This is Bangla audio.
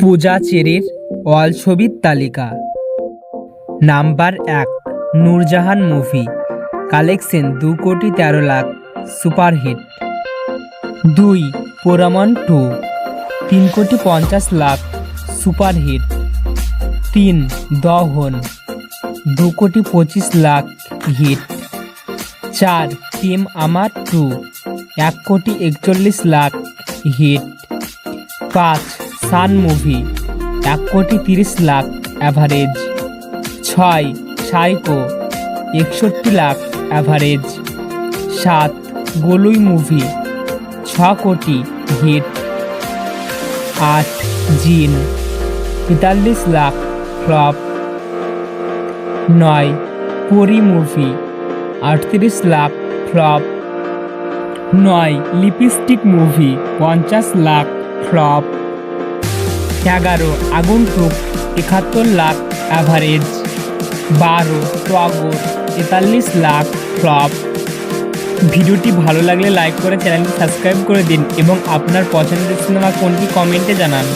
পূজা চেরির ওয়াল ছবির তালিকা। নাম্বার এক, নূরজাহান মুভি, কালেকশন দু কোটি তেরো লাখ, সুপারহিট। দুই, পোরামন টু, তিন কোটি পঞ্চাশ লাখ, সুপারহিট। তিন, দহন, দু কোটি পঁচিশ লাখ হিট। চার, টিম আমার টু, এক কোটি একচল্লিশ লাখ হিট। পাঁচ সান মুভি, এক কোটি তিরিশ লাখ অ্যাভারেজ ছয় সাইকো একষট্টি লাখ অ্যাভারেজ সাত গোলুই মুভি, ছ কোটি হিট আট জিন, তেতাল্লিশ লাখ ফ্লপ নয় পরি মুভি, আটত্রিশ লাখ ফ্লপ নয় লিপস্টিক মুভি, পঞ্চাশ লাখ ফ্লপ এগারো, আগন্তুক একাত্তর লাখ অ্যাভারেজ বারো, টগর তেতাল্লিশ লাখ ফ্লপ ভিডিওটি ভালো লাগলে লাইক করে চ্যানেলটি সাবস্ক্রাইব করে দিন এবং আপনার পছন্দের সিনেমা কোনটি কমেন্টে জানান।